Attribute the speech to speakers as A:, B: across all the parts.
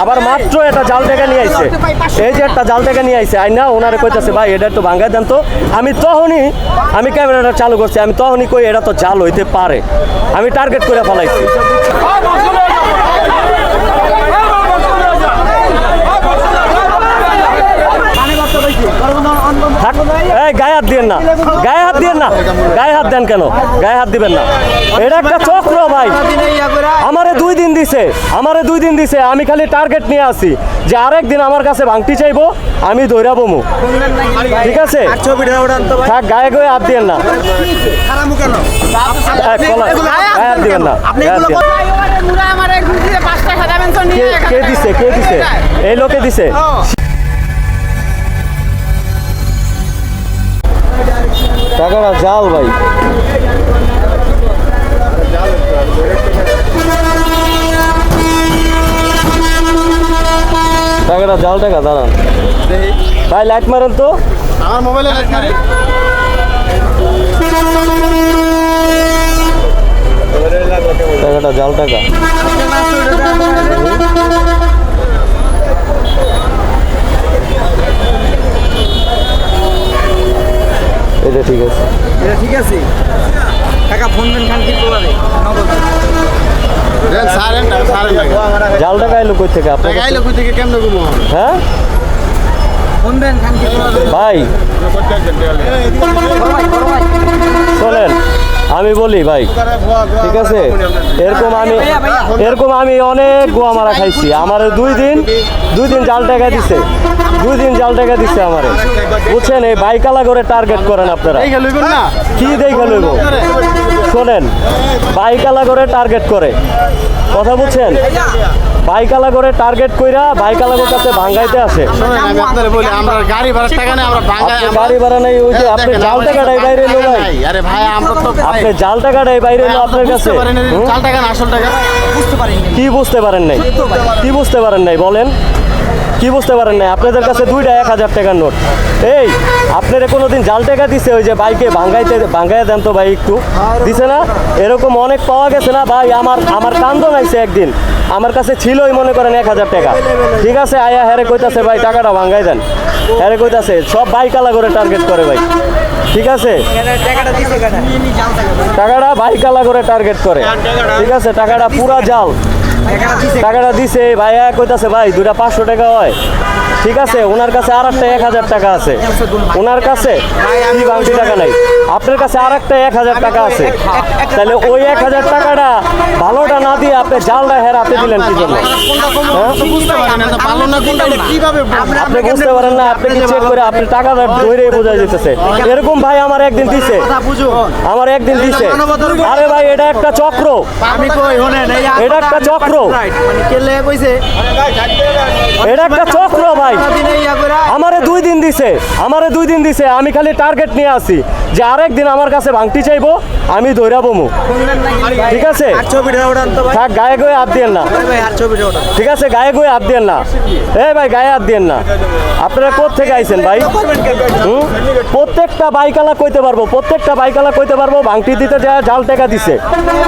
A: আবার মাত্র এটা জাল থেকে নিয়ে আইছে। এই যে একটা জাল থেকে নিয়ে আইছে। আইনা ওনারে কইতাছে ভাই এটা তো ভাঙ্গাই দেন তো। আমি তখনই আমি ক্যামেরাটা চালু করছি আমি তখনই কই এটা তো জাল হইতে পারে। আমি টার্গেট করে ফেলাইছি। এই গায়ে হাত দিয়েন না। গায়ে হাত দিয়েন না। গায়ে হাত দেন কেন? গায়ে হাত দিবেন না। এটা একটা চক্র ভাই। আমারে দুই দিন দিছে। আমারে দুই দিন দিছে। আমি খালি টার্গেট নিয়ে আসি যে আরেক দিন আমার কাছে ভাঙতি চাইব আমি দৌড়া বমু। ঠিক আছে? থাক গায়ে গায়ে হাত দিয়েন না। গায়ে হাত দিবেন না। কে দিছে? কে দিছে? এই লোকে দিছে। টাকাটা জাল ভাই টাকাটা জাল টাকা দাঁড়ান ভাই লাইট মারেন তো
B: আমার মোবাইলে লাইট মারি
A: টাকাটা জাল টাকা এটা ঠিক আছে।
C: এটা ঠিক আছে? টাকা ফোন দেন খান কি তোলা রে
B: দেন সারেন সারেন
A: জাল টাকা এলো কই থেকে
B: গাইলে কই থেকে কেমনে ঘুমো?
A: হ্যাঁ?
C: ফোন দেন খান কি তোলা রে
A: ভাই। শোনেন আমি বলি ভাই ঠিক আছে? এরকম আমি এরকম আমি অনেক গোয়া মারা খাইছি। আমার দুই দিন দুই দিন জাল টাকা দিছে। দুই দিন জাল টাকা দিছে আমারে। বুঝছেন এই বাইকালা করে টার্গেট করেন আপনারা।
B: এই গেলইবেন না?
A: কি দেখে লইব? শোনেন বাইকালা করে টার্গেট করে। কথা বুঝছেন? বাইকালা করে টার্গেট কইরা বাইকালাগোর কাছে ভাঙ্গাইতে আসে
B: শোনেন আমি আমরা গাড়ি ভাড়ার টাকা নেই আমরা ভাঙাই
A: গাড়ি ভাড়া নাই ওই যে আপনি জাল টাকাটাই বাইরে এলো ভাই।
B: আরে ভাই আমরা তো
A: আপনি জাল টাকাটাই বাইরে এলো আপনার কাছে।
B: বুঝতে পারেন
A: হুম?
B: চাল টাকা না আসল টাকা
C: বুঝতে পারিনি।
A: কি বুঝতে পারেন নাই? কি বুঝতে পারেন নাই বলেন? কি বুঝতে পারেন নাই? আপনাদের কাছে দুইটা এক হাজার টাকার নোট। এই, আপনারা কোনো দিন জাল টাকা দিছে ওই যে বাইকে ভাঙ্গাইতে, ভাঙ্গাইয়া দেন তো ভাই একটু। দিছে না? এরকম অনেক পাওয়া গেছে না ভাই? আমার আমার কান্দ নাইছে একদিন। আমার কাছে ছিলই মনে করেন এক হাজার টাকা। ঠিক আছে, আয়া হ্যারে কইতাছে ভাই, টাকাটা ভাঙ্গাই দেন। হ্যারে কইতাছে, সব বাইক আলা করে টার্গেট করে ভাই। ঠিক আছে?
C: টাকাটা
A: টাকাটা বাইকালা করে টার্গেট করে। ঠিক আছে, টাকাটা পুরা জাল।
C: টাকাটা দিছে।
A: ভাইয়া কইতাছে ভাই দুটা পাঁচশো টাকা হয়। ঠিক আছে ওনার কাছে আর একটা এক হাজার টাকা আছে। ওনার কাছে কি টাকা নাই। আপনার কাছে আর একটা এক হাজার টাকা আছে। তাহলে ওই এক হাজার টাকাটা ভালোটা না দিয়ে আপনি জালটা হেরাতে দিলেন কি জন্য? হ্যাঁ? আপনি বুঝতে পারেন না আপনি কি চেক করে আপনি টাকাটা ধরে বোঝা যেতেছে এরকম ভাই আমার একদিন দিছে। আমার একদিন দিছে। আরে ভাই এটা একটা চক্র। এটা একটা চক্র।
C: মানে
A: এটা একটা চক্র ভাই। আমারে দুই দিন দিছে আমারে দুই দিন দিছে আমি খালি টার্গেট নিয়ে আসি যে আরেক দিন আমার কাছে ভাঙতি চাইব আমি
C: দেন নাকি
A: ঠিক আছে? থাক গায়ে গয়ে হাত দিয়েন না। ঠিক আছে গায়ে গয়ে হাত দিয়েন না। এ ভাই গায়ে হাত দিয়েন না। আপনারা কোথা থেকে আইছেন ভাই? প্রত্যেকটা বাইকালা কইতে পারব প্রত্যেকটা বাইকালা কইতে পারব ভাঙতি দিতে যা জাল টাকা দিছে।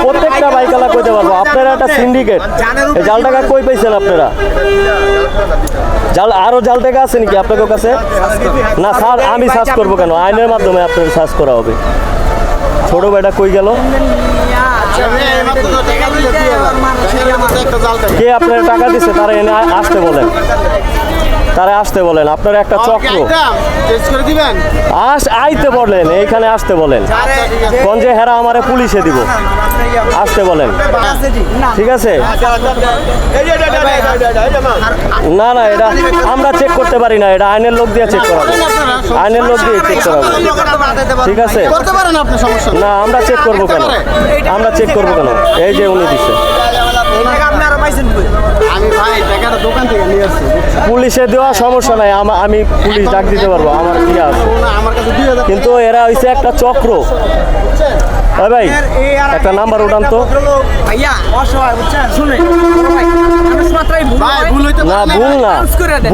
A: প্রত্যেকটা বাইকালা কইতে পারব। আপনারা একটা সিন্ডিকেট জাল টাকা কই পাইছেন আপনারা? জাল আরও জাল টাকা আছে নাকি আপনাদের কাছে? না স্যার আমি সার্চ করব কেন? আইনের মাধ্যমে আপনার সার্চ করা হবে। ছোট বেটা কই গেল। কে আপনার টাকা দিছে? তারা এনে আসতে বলেন। তারা আসতে বলেন আপনার একটা চক্র। আস আইতে বলেন এইখানে আসতে বলেন।
B: আচ্ছা
A: কোন যে হেরা আমারে পুলিশে দিব। আসতে বলেন। ঠিক আছে? না না এটা আমরা চেক করতে পারি না এটা আইনের লোক দিয়ে চেক করাবো। আইনের লোক দিয়ে চেক করাবো। ঠিক আছে। না আমরা চেক করব কেন? আমরা চেক করব কেন? এই যে উনি দিচ্ছে
C: পাইছেন
B: আমি ভাই টাকাটা দোকান থেকে নিয়ে আসছি
A: পুলিশে দেওয়া সমস্যা নাই আমা- আমি পুলিশ ডাক দিতে পারব আমার কি আছে? কিন্তু এরা হইছে একটা চক্র। ভাই ভাই একটা নাম্বার উঠান তো।
C: ভাইয়া অসহায় বুঝছেন? শুনে ভুল
B: ভাই, ভুল হইতে
A: না ভুল না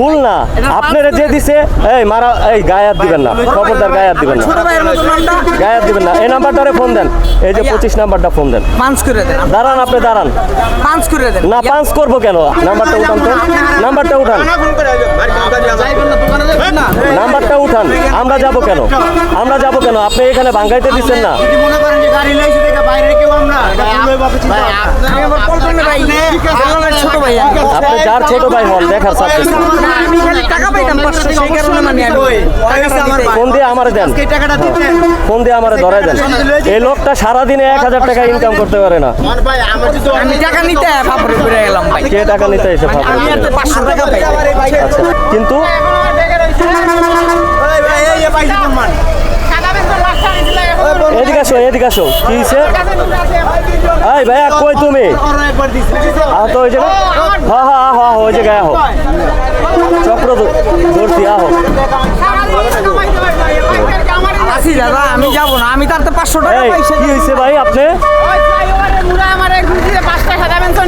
A: ভুল না। আপনারা যে দিছে এই মারা এই দিবেন না। খবরদার দিবেন না।
C: ছোট ভাইয়ের মতো নামটা?
A: গায়ে দিবেন না। এই নাম্বারটারে ফোন দেন। এই যে পঁচিশ নাম্বারটা ফোন দেন।
C: পাঁচ করে দেন।
A: দাঁড়ান আপনি দাঁড়ান।
C: পাঁচ করে দেন।
A: না পাঁচ করব কেন? নাম্বারটা উঠান তো। নাম্বারটা উঠান।
B: যাইবেন না দোকানে যাবেন না
A: নাম্বারটা উঠান। আমরা যাব কেন? আমরা যাব কেন? আপনি এখানে ভাঙ্গাইতে দিচ্ছেন না।
B: মনে করেন যে গাড়ি লাইছে দেখে বাইরে কেউ আমরা ভাই
C: আমি আমার পল্টনের ভাই ছোট ভাই।
A: আপনি যার ছোট ভাই হন দেখার সাথে
C: আমি খালি টাকা পাইতাম পাঁচশো সেই কারণে মানে আমি
A: ফোন দিয়ে আমারে দেন
B: এই
A: ফোন দিয়ে আমারে ধরাই দেন এই লোকটা সারাদিনে এক হাজার টাকা ইনকাম করতে পারে না
B: ভাই
C: আমি টাকা নিতে ফাপড়ে পড়ে গেলাম ভাই
A: কে টাকা নিতে এসে
C: আমি টাকা পাই
A: আচ্ছা কিন্তু এদিকে আসো এদিকে আসো কি হয়েছে এই ভাইয়া কই তুমি হ্যাঁ হ্যাঁ ওই জায়গায় আহো চক্র ধরছি আহো
C: আসি দাদা আমি যাব না। আমি তার তো পাঁচশো টাকা
A: এই
C: পাই
A: কি হয়েছে ভাই আপনি?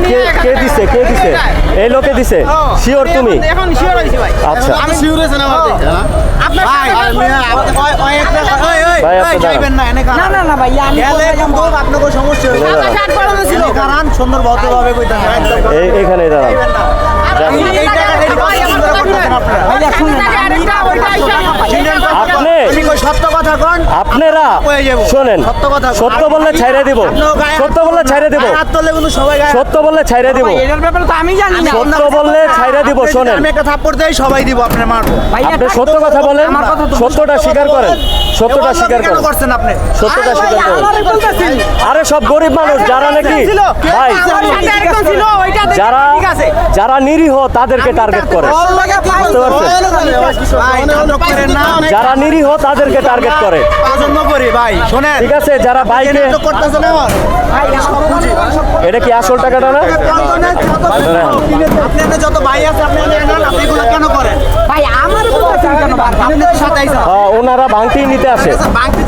A: কে কে দিছে? কে দিছে? এই লোকে দিছে। শিওর তুমি?
D: এখন শিওর হয়েছি ভাই
A: আচ্ছা।
B: আমি শিওর হয়েছেন আমার দেখে না
D: আপনার
B: ভাই
D: সাথে
B: মিয়া, আপনি ওই- ওই একটা ওই ওই
A: ভাই, আপনি
B: ওই যাইবেন না এনে
C: না
B: কারণ।
C: না না ভাই আমি
B: গেলে
C: কোথায় যাব?
B: কিন্তু আপনাকে সমস্যা হবে
A: চলে যান।
D: ষাট বাড়ানো ছিল।
B: এনে কারণ সুন্দর ভদ্রভাবে কইতাছেন একদম
A: এই এখানে দাঁড়ান।
B: টাকা এই
D: ভাই, আমার
B: সুন্দর
D: কথা
B: করতেছেন আপনারা
C: ভাইয়া শুনুন
D: টাকা আরেকটা, ওইটা আইসা
A: আপনি
B: আমি কই সত্য কথা কোন।
A: আপনারা
B: যাব।
A: শোনেন।
B: সত্য কথা বল।
A: সত্য বললে ছাইরে দিব। সত্য বললে ছাইরে দিব।
B: গায়ে হাত তুললে কিন্তু সবাই গায়ে
A: সত্য বললে ছাইরে দিব।
C: ভাই, এটার ব্যাপারে তো আমি জানি না।
A: সত্য বললে ছাইরে দিব শোনেন।
B: আমি একটা থাপ্পড় দেই সবাই দিব আপনার মারবো।
A: আপনি সত্য কথা বলেন
C: আমার কথা তো
A: সত্যটা স্বীকার করেন। সত্যটা স্বীকার
B: করছেন আপনি?
A: সত্যটা স্বীকার করেন। আরে সব গরিব মানুষ যারা নাকি? ভাই। যারা নিরীহ তাদেরকে টার্গেট করে। বুঝতে পারছেন যারা নিরীহ তাদেরকে টার্গেট করে ঠিক আছে যারা বাইকে এটা কি আসল টাকাটা না
B: যত ভাই আছে আপনি কেন করেন
C: ভাই আমার
A: হ্যাঁ, ওনারা ভাঙটি নিতে আসে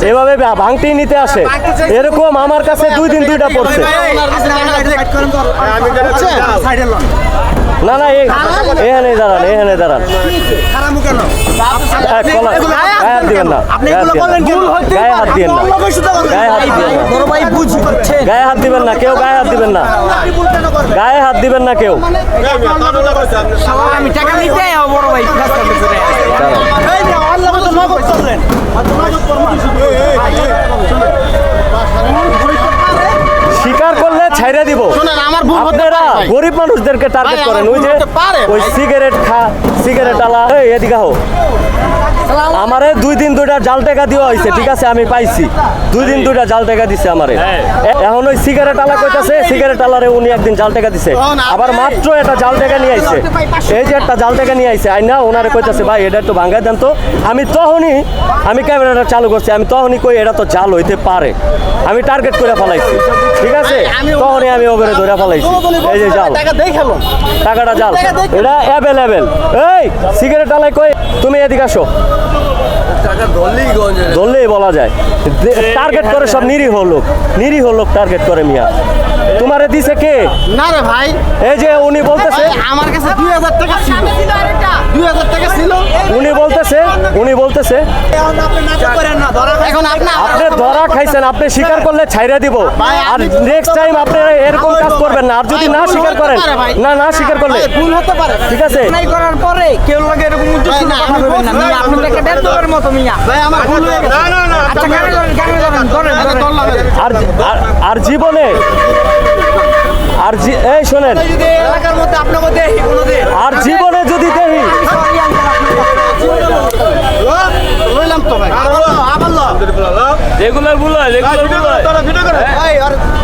A: এভাবে ভা- ভাঙটি নিতে আসে এরকম আমার কাছে দুই দিন দুইটা পড়ছে না না এই- এখানে দাঁড়ান এখানে দাঁড়ান। গায়ে হাত দিবেন না গায়ে হাত দিবেন না। গায়ে হাত দিবেন না। কেউ গায়ে হাত দিবেন না।
B: আপনি ভুল কেন করবেন?
A: গায়ে হাত দিবেন না কেউ।
C: আমি টাকা নিতে বড় ভাই।
A: স্বীকার করলে ছাইরা দিব।
B: আমার
A: আপনারা। গরিব মানুষদেরকে টার্গেট করেন। ওই যে ওই সিগারেট খা সিগারেট আলা। এদিকে হো আমারে দুই দিন দুইটা জাল টাকা দেওয়া হয়েছে ঠিক আছে আমি পাইছি। দুই দিন দুইটা জাল টাকা দিছে আমারে। এ- এখন ওই সিগারেট আলা কইতাছে সিগারেট আলারে উনি একদিন জাল টাকা দিছে। আবার মাত্র এটা জাল টাকা নিয়ে আইছে। এই যে একটা জাল টাকা নিয়ে আইছে আইনা ওনারে কইতাছে ভাই এটা একটু ভাঙ্গাই দেন তো। আমি তখনই আমি ক্যামেরাটা চালু করছি আমি তখনই কই এটা তো জাল হইতে পারে। আমি টার্গেট করে ফেলাইছি ঠিক আছে? তখনই আমি ওপরে ধরে ফেলাইছি। এই যে জাল।
B: টাকা দেই খেলো।
A: টাকাটা জাল। এটা অ্যাভেলেবেল এই সিগারেট আলাই কই তুমি এদিকে আসো। ধরলেই বলা যায়। টার্গেট করে সব নিরীহ লোক। নিরীহ লোক টার্গেট করে মিয়া। তোমারে দিছে কে?
B: না রে ভাই।
A: এই যে উনি বলতেছে
B: আমার কাছে দুই হাজার টাকা ছিল। দুই হাজার টাকা ছিল।
A: উনি বলতেছে উনি বলতেছে
B: এখন আপনি নাটক করেন না ধরা এখন আপনি
A: আপনি ধরা খাইছেন আপনি স্বীকার করলে ছাইরা দিব। আর
B: আমি-
A: নেক্সট টাইম আপনি এরকম কাজ করবেন না। আর যদি না স্বীকার করেন না না স্বীকার করলে
B: ভুল হতে পারে।
A: ঠিক আছে?
C: নাই করার পরে কেউ লাগে
A: আর জীবনে আর এই শোনেন।
B: এলাকার মধ্যে
A: আর জীবনে যদি
B: রইলাম তো ভাই।
E: রেগুলার ভুল হয় রেগুলার ভুল হয়।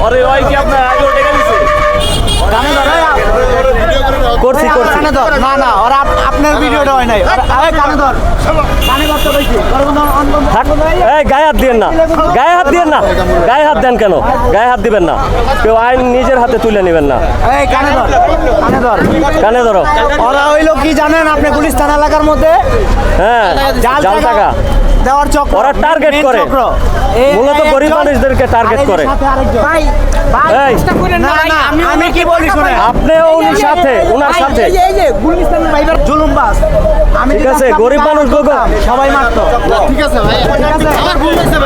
B: আরে
E: ওই কি আপনার আগে টাকা দিছে?
B: কানে ধর, এই,
A: করছি। করছি
B: না ভিডিওটা হয় নাই। আরে কানে ধর। কানে ধরতে
A: থাক এই গায়ে হাত দিয়েন না। গায়ে হাত দিয়েন না। গায়ে হাত দেন কেন? গায়ে হাত দিবেন না। কেউ আইন নিজের হাতে তুলে নেবেন না।
B: এই কানে ধর। কানে ধর।
A: কানে ধরো।
B: ওরা হইল কি জানেন আপনি গুলিস্তান এলাকার মধ্যে?
A: হ্যাঁ
B: জাল টাকা। দেওয়ার চক্র।
A: ওরা টার্গেট করে। মূলত গরিব মানুষদেরকে টার্গেট করে।
B: সাথে আরেকজন।
D: ভাই ভাই চেষ্টা করেন
B: না
D: না ভাই,
B: না
D: আমি
B: আমি কি বলি শুনে
A: আপনিও উনার সাথে উনার সাথে।
D: এই যে- গুলিস্তান ভাইবার
B: জুলুম বাস। আমি
A: ঠিক আছে, গরিব মানুষ।
B: সবাই মারতো।
C: ঠিক আছে ভাই।
B: ঠিক আছে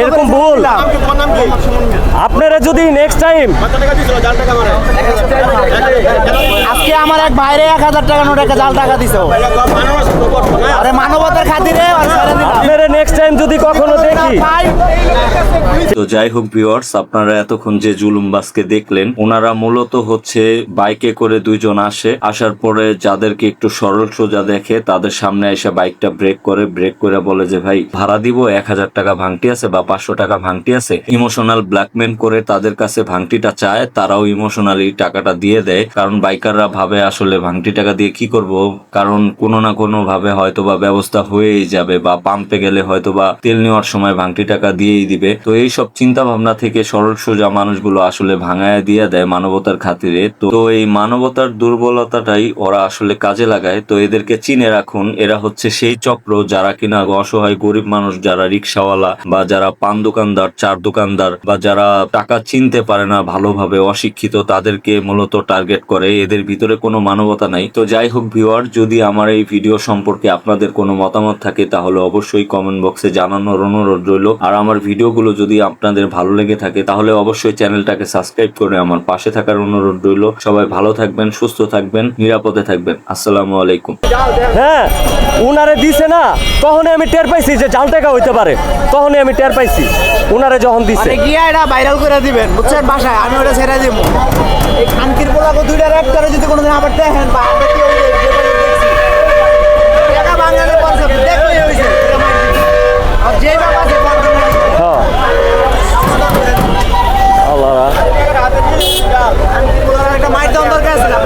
A: এরকম ভুল। আপনারা যদি নেক্সট টাইম
B: আজকে আমার এক ভাইরে এক হাজার টাকা নোট একটা জাল টাকা দিছো আরে মানবতার খাতিরে
A: আপনারা নেক্সট টাইম যদি কখনো দেখি
F: তো যাই হোক ভিউয়ার্স আপনারা এতক্ষণ যে জুলুমবাসকে দেখলেন ওনারা মূলত হচ্ছে বাইকে করে দুইজন আসে। আসার পরে যাদেরকে একটু সরল সোজা দেখে তাদের সামনে এসে বাইকটা ব্রেক করে ব্রেক করে বলে যে ভাই ভাড়া দিব, এক হাজার টাকা ভাঙটি আছে বা পাঁচশো টাকা ভাঙটি আছে। ইমোশনাল ব্ল্যাকমেল করে তাদের কাছে ভাঙটিটা চায়, তারাও ইমোশনালি টাকাটা দিয়ে দেয়। কারণ বাইকাররা ভাবে আসলে ভাঙটি টাকা দিয়ে কি করব, কারণ কোনো না কোনো ভাবে হয়তো বা ব্যবস্থা হয়েই যাবে বা পাম্পে গেলে হয়তো বা তেল নেওয়ার সময় ভাঙটি টাকা দিয়েই দিবে। তো এই সব চিন্তা ভাবনা থেকে সরল সোজা মানুষগুলো আসলে ভাঙায় দিয়ে দেয় মানবতার খাতিরে। তো এই মানবতার দুর্বলতাটাই ওরা আসলে কাজে লাগায়। তো এদেরকে চিনে রাখুন, এরা হচ্ছে সেই চক্র যারা কিনা অসহায় গরিব মানুষ যারা রিক্সাওয়ালা বা যারা পান দোকানদার, চার দোকানদার বা যারা টাকা চিনতে পারে না ভালোভাবে, অশিক্ষিত, তাদেরকে মূলত টার্গেট করে। এদের ভিতরে কোনো মানবতা নাই। তো যাই হোক ভিউয়ার, যদি আমার এই ভিডিও সম্পর্কে আপনাদের কোনো মতামত থাকে, তাহলে অবশ্যই কমেন্ট বক্সে জানানোর অনুরোধ রইল। আর আমার ভিডিওগুলো যদি আপনাদের ভালো লেগে থাকে, তাহলে অবশ্যই চ্যানেলটাকে সাবস্ক্রাইব করে আমার পাশে থাকার অনুরোধ রইল। সবাই ভালো থাকবেন, সুস্থ থাকবেন, নিরাপদে থাকবেন। আসসালামু আলাইকুম।
A: হ্যাঁ উনারে দিছে না, তখনই আমি টের পাইছি যে টাকা হইতে পারে তখনই আমি টের পাইছি উনারে যখন দিছে।
B: গিয়া এটা ভাইরাল করে দিবেন বুঝছেন বাসায় আমি ওটা ছেড়ে দিব এই খানকির পোলাকো দুইটা রেড করে যদি কোনোদিন আবার দেখেন বা যে। টাকা বাঙালির concept, দেখলেই হইছে, এটা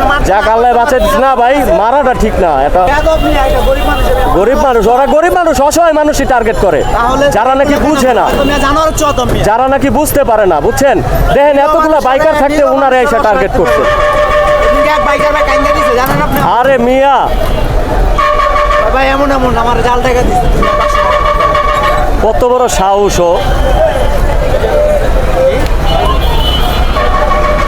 A: আল্লাহ বাঁচাই দিচ্ছে না ভাই মারাটা ঠিক না এটা
B: গরিব
A: মানুষ ওরা গরিব মানুষ অসহায় মানুষই টার্গেট করে। যারা নাকি বুঝে না। যারা নাকি বুঝতে পারে না বুঝছেন? দেখেন এতগুলো বাইকার থাকতে উনারা এসে টার্গেট করছে। আরে মিয়া।
B: ভাই এমন এমন আমার জাল টাকা
A: কত বড় সাহস